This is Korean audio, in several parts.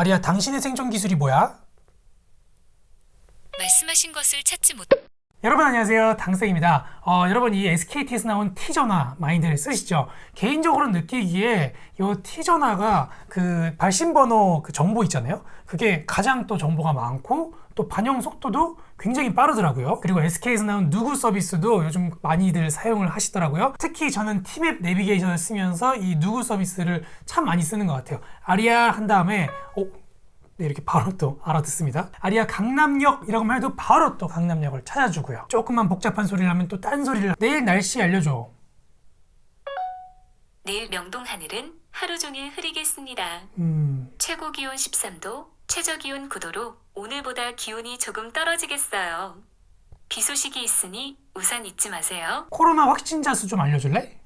아리야, 당신의 생존 기술이 뭐야? 말씀하신 것을 찾지 못. 여러분 안녕하세요 당생입니다 어, 여러분 이 SKT에서 나온 T전화 많이들 쓰시죠 개인적으로 느끼기에 이 T전화가 그 발신번호 그 정보 있잖아요 그게 가장 또 정보가 많고 또 반영 속도도 굉장히 빠르더라고요 그리고 SK에서 나온 누구 서비스도 요즘 많이들 사용을 하시더라고요 특히 저는 티맵 내비게이션을 쓰면서 이 누구 서비스를 참 많이 쓰는 것 같아요 아리아 한 다음에 어, 네, 이렇게 바로 또 알아듣습니다. 아리아 강남역이라고 만 해도 바로 또 강남역을 찾아주고요. 조금만 복잡한 소리를 하면 또 딴 소리를 내일 날씨 알려줘. 내일 명동 하늘은 하루 종일 흐리겠습니다. 음, 최고 기온 13도, 최저 기온 9도로 오늘보다 기온이 조금 떨어지겠어요. 비 소식이 있으니 우산 잊지 마세요. 코로나 확진자 수 좀 알려줄래?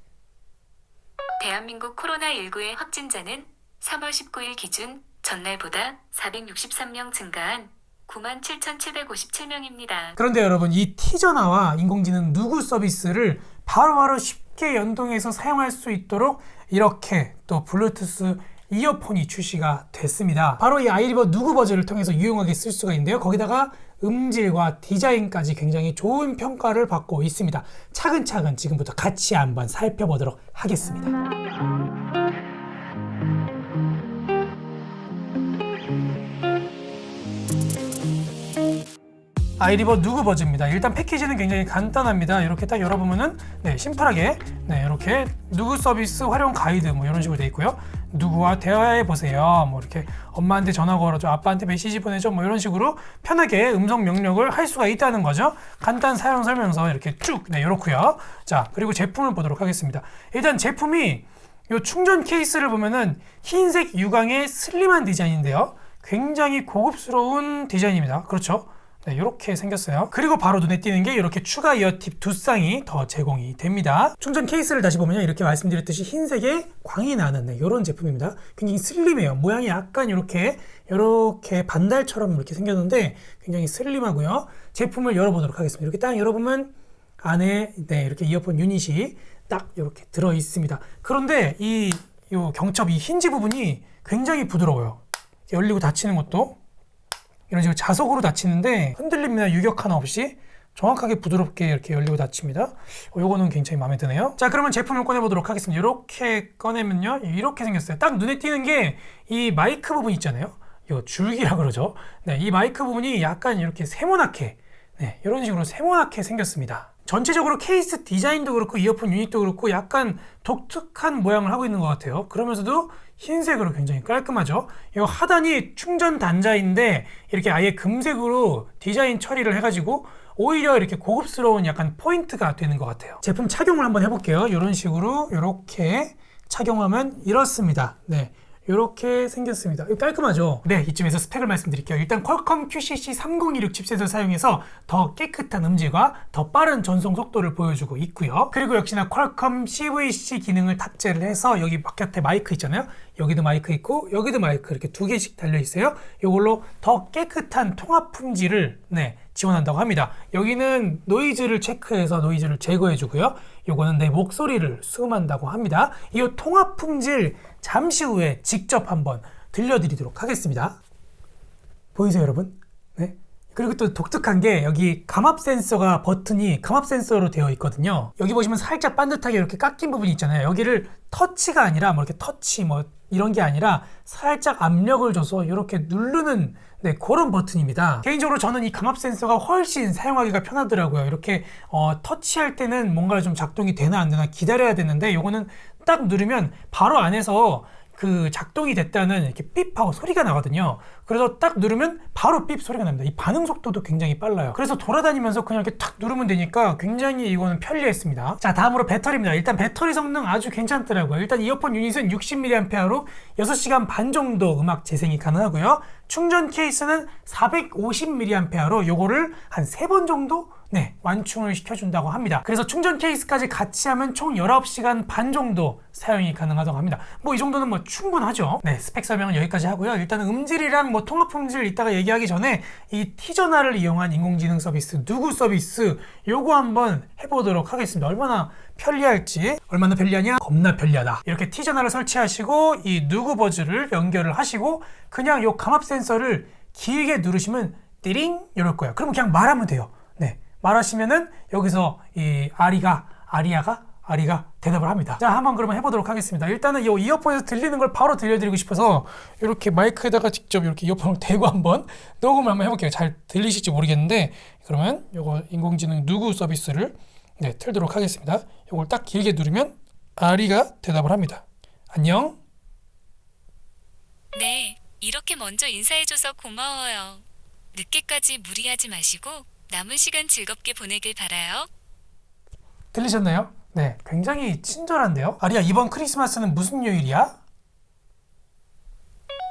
대한민국 코로나19의 확진자는 3월 19일 기준 전날보다 463명 증가한 97,757명입니다. 그런데 여러분 이 T전화와 인공지능 누구 서비스를 바로 바로 쉽게 연동해서 사용할 수 있도록 이렇게 또 블루투스 이어폰이 출시가 됐습니다. 바로 이 아이리버 누구 버즈를 통해서 유용하게 쓸 수가 있는데요. 거기다가 음질과 디자인까지 굉장히 좋은 평가를 받고 있습니다. 차근차근 지금부터 같이 한번 살펴보도록 하겠습니다. 아이리버 누구 버즈입니다. 일단 패키지는 굉장히 간단합니다. 이렇게 딱 열어보면은 네, 심플하게 네, 이렇게 누구 서비스 활용 가이드 뭐 이런 식으로 돼 있고요. 누구와 대화해 보세요. 뭐 이렇게 엄마한테 전화 걸어줘, 아빠한테 메시지 보내줘, 뭐 이런 식으로 편하게 음성 명령을 할 수가 있다는 거죠. 간단 사용 설명서 이렇게 쭉 네, 이렇고요. 자, 그리고 제품을 보도록 하겠습니다. 일단 제품이 이 충전 케이스를 보면은 흰색 유광의 슬림한 디자인인데요. 굉장히 고급스러운 디자인입니다. 그렇죠? 네, 이렇게 생겼어요. 그리고 바로 눈에 띄는 게 이렇게 추가 이어팁 두 쌍이 더 제공이 됩니다. 충전 케이스를 다시 보면요. 이렇게 말씀드렸듯이 흰색에 광이 나는 네, 이런 제품입니다. 굉장히 슬림해요. 모양이 약간 이렇게 이렇게 반달처럼 이렇게 생겼는데 굉장히 슬림하고요. 제품을 열어보도록 하겠습니다. 이렇게 딱 열어보면 안에 네, 이렇게 이어폰 유닛이 딱 이렇게 들어 있습니다. 그런데 이 요 경첩 이 힌지 부분이 굉장히 부드러워요. 열리고 닫히는 것도 이런 식으로 자석으로 닫히는데 흔들림이나 유격 하나 없이 정확하게 부드럽게 이렇게 열리고 닫힙니다. 어, 요거는 굉장히 마음에 드네요. 자, 그러면 제품을 꺼내보도록 하겠습니다. 이렇게 꺼내면요. 이렇게 생겼어요. 딱 눈에 띄는 게 이 마이크 부분 있잖아요. 요 줄기라 그러죠. 네, 이 마이크 부분이 약간 이렇게 세모나게, 네, 이런 식으로 세모나게 생겼습니다. 전체적으로 케이스 디자인도 그렇고 이어폰 유닛도 그렇고 약간 독특한 모양을 하고 있는 것 같아요. 그러면서도 흰색으로 굉장히 깔끔하죠. 이 하단이 충전 단자인데 이렇게 아예 금색으로 디자인 처리를 해가지고 오히려 이렇게 고급스러운 약간 포인트가 되는 것 같아요. 제품 착용을 한번 해볼게요. 이런 식으로 이렇게 착용하면 이렇습니다. 네. 이렇게 생겼습니다. 깔끔하죠? 네, 이쯤에서 스펙을 말씀드릴게요. 일단 퀄컴 QCC 3026 칩셋을 사용해서 더 깨끗한 음질과 더 빠른 전송 속도를 보여주고 있고요. 그리고 역시나 퀄컴 CVC 기능을 탑재를 해서 여기 바깥에 마이크 있잖아요. 여기도 마이크 있고 여기도 마이크 이렇게 두 개씩 달려 있어요. 이걸로 더 깨끗한 통합 품질을 네, 지원한다고 합니다. 여기는 노이즈를 체크해서 노이즈를 제거해 주고요. 요거는 내 목소리를 수음한다고 합니다. 이 통합 품질 잠시 후에 직접 한번 들려드리도록 하겠습니다. 보이세요, 여러분? 네. 그리고 또 독특한 게 여기 감압 센서가 버튼이 감압 센서로 되어 있거든요. 여기 보시면 살짝 반듯하게 이렇게 깎인 부분이 있잖아요. 여기를 터치가 아니라 뭐 이렇게 터치 뭐 이런 게 아니라 살짝 압력을 줘서 이렇게 누르는 네, 그런 버튼입니다. 개인적으로 저는 이 감압 센서가 훨씬 사용하기가 편하더라고요. 이렇게 어, 터치할 때는 뭔가 좀 작동이 되나 안 되나 기다려야 되는데 이거는 딱 누르면 바로 안에서 그 작동이 됐다는 이렇게 삐하고 소리가 나거든요. 그래서 딱 누르면 바로 삐 소리가 납니다. 이 반응 속도도 굉장히 빨라요. 그래서 돌아다니면서 그냥 이렇게 탁 누르면 되니까 굉장히 이거는 편리했습니다. 자, 다음으로 배터리입니다. 일단 배터리 성능 아주 괜찮더라고요. 일단 이어폰 유닛은 60mAh로 6시간 반 정도 음악 재생이 가능하고요. 충전 케이스는 450mAh로 요거를 한세번 정도 네, 완충을 시켜준다고 합니다. 그래서 충전 케이스까지 같이 하면 총 19시간 반 정도 사용이 가능하다고 합니다. 뭐 이 정도는 뭐 충분하죠. 네, 스펙 설명은 여기까지 하고요. 일단은 음질이랑 뭐 통합 품질 이따가 얘기하기 전에 이 티저나를 이용한 인공지능 서비스, 누구 서비스 요거 한번 해보도록 하겠습니다. 얼마나 편리할지 얼마나 편리하냐 겁나 편리하다 이렇게 티저나를 설치하시고 이 누구 버즈를 연결을 하시고 그냥 요 감압 센서를 길게 누르시면 띠링 이럴 거예요 그러면 그냥 말하면 돼요 네 말하시면은 여기서 이 아리가 아리아가 아리가 대답을 합니다 자 한번 그러면 해보도록 하겠습니다 일단은 이 이어폰에서 들리는 걸 바로 들려드리고 싶어서 이렇게 마이크에다가 직접 이렇게 이어폰을 대고 한번 녹음을 한번 해볼게요 잘 들리실지 모르겠는데 그러면 요거 인공지능 누구 서비스를 네, 틀도록 하겠습니다. 이걸 딱 길게 누르면 아리가 대답을 합니다. 안녕. 네, 이렇게 먼저 인사해줘서 고마워요. 늦게까지 무리하지 마시고 남은 시간 즐겁게 보내길 바라요. 들리셨나요? 네, 굉장히 친절한데요. 아리야, 이번 크리스마스는 무슨 요일이야?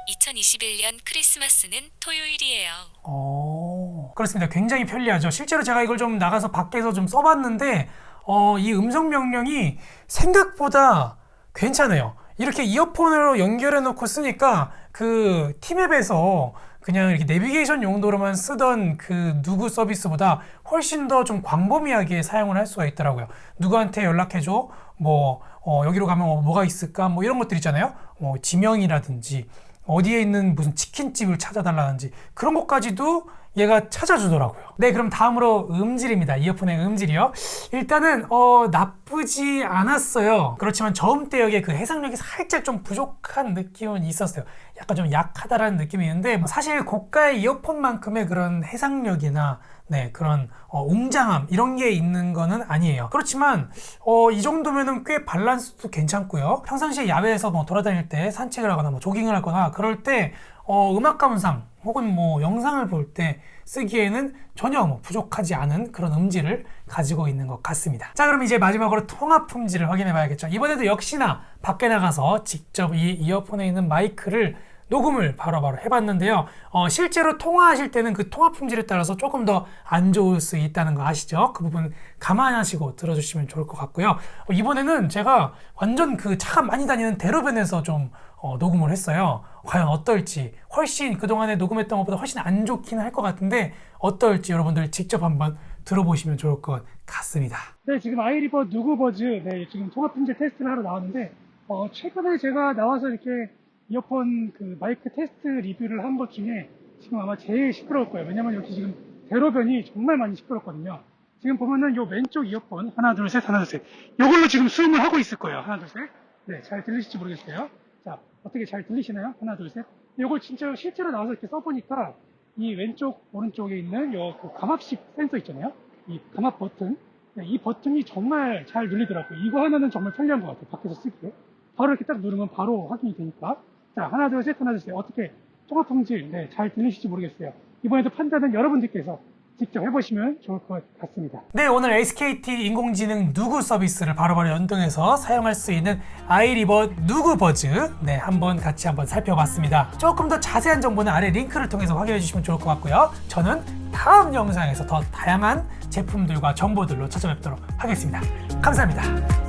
2021년 크리스마스는 토요일이에요. 어, 그렇습니다. 굉장히 편리하죠. 실제로 제가 이걸 좀 나가서 밖에서 좀 써봤는데, 어, 이 음성 명령이 생각보다 괜찮아요. 이렇게 이어폰으로 연결해 놓고 쓰니까 그 티맵에서 그냥 이렇게 내비게이션 용도로만 쓰던 그 누구 서비스보다 훨씬 더 좀 광범위하게 사용을 할 수가 있더라고요. 누구한테 연락해줘? 뭐, 어, 여기로 가면 뭐- 뭐가 있을까? 뭐 이런 것들 있잖아요. 뭐, 지명이라든지, 어디에 있는 무슨 치킨집을 찾아달라든지 그런 것까지도 얘가 찾아주더라고요. 네, 그럼 다음으로 음질입니다. 이어폰의 음질이요. 일단은 어, 나쁘지 않았어요. 그렇지만 저음대역의 그 해상력이 살짝 좀 부족한 느낌은 있었어요. 약간 좀 약하다라는 느낌이 있는데 뭐 사실 고가의 이어폰만큼의 그런 해상력이나 네, 그런 어, 웅장함 이런 게 있는 거는 아니에요. 그렇지만 어, 이 정도면은 꽤 밸런스도 괜찮고요. 평상시에 야외에서 뭐 돌아다닐 때 산책을 하거나 뭐 조깅을 하거나 그럴 때 어, 음악 감상 혹은 뭐 영상을 볼 때 쓰기에는 전혀 뭐 부족하지 않은 그런 음질을 가지고 있는 것 같습니다. 자, 그럼 이제 마지막으로 통합 품질을 확인해 봐야겠죠. 이번에도 역시나 밖에 나가서 직접 이 이어폰에 있는 마이크를 녹음을 바로바로 해봤는데요. 어, 실제로 통화하실 때는 그 통화 품질에 따라서 조금 더 안 좋을 수 있다는 거 아시죠? 그 부분 감안하시고 들어주시면 좋을 것 같고요. 어, 이번에는 제가 완전 그 차가 많이 다니는 대로변에서 좀 어, 녹음을 했어요. 과연 어떨지 훨씬 그동안에 녹음했던 것보다 훨씬 안 좋긴 할 것 같은데 어떨지 여러분들 직접 한번 들어보시면 좋을 것 같습니다. 네, 지금 아이리버 누구 버즈 네, 지금 통합 품질 테스트를 하러 나왔는데 어, 최근에 제가 나와서 이렇게 이어폰 그 마이크 테스트 리뷰를 한 것 중에 지금 아마 제일 시끄러울 거예요. 왜냐면 여기 지금 대로변이 정말 많이 시끄럽거든요. 지금 보면은 요 왼쪽 이어폰 하나 둘 셋 하나 둘 셋 요걸로 지금 수음을 하고 있을 거예요. 하나 둘 셋. 네, 잘 들리실지 모르겠어요. 자, 어떻게 잘 들리시나요? 하나 둘 셋. 요걸 진짜 실제로 나와서 이렇게 써보니까 이 왼쪽 오른쪽에 있는 요 그 감압식 센서 있잖아요. 이 감압 버튼. 네, 이 버튼이 정말 잘 눌리더라고요. 이거 하나는 정말 편리한 것 같아요. 밖에서 쓰기에. 바로 이렇게 딱 누르면 바로 확인이 되니까. 자, 하나, 둘, 셋, 하나, 둘, 셋. 어떻게 통합 품질, 네, 잘 들리실지 모르겠어요. 이번에도 판단은 여러분들께서 직접 해보시면 좋을 것 같습니다. 네, 오늘 SKT 인공지능 누구 서비스를 바로바로 연동해서 사용할 수 있는 아이리버 누구 버즈, 네, 한번 같이 한번 살펴봤습니다. 조금 더 자세한 정보는 아래 링크를 통해서 확인해 주시면 좋을 것 같고요. 저는 다음 영상에서 더 다양한 제품들과 정보들로 찾아뵙도록 하겠습니다. 감사합니다.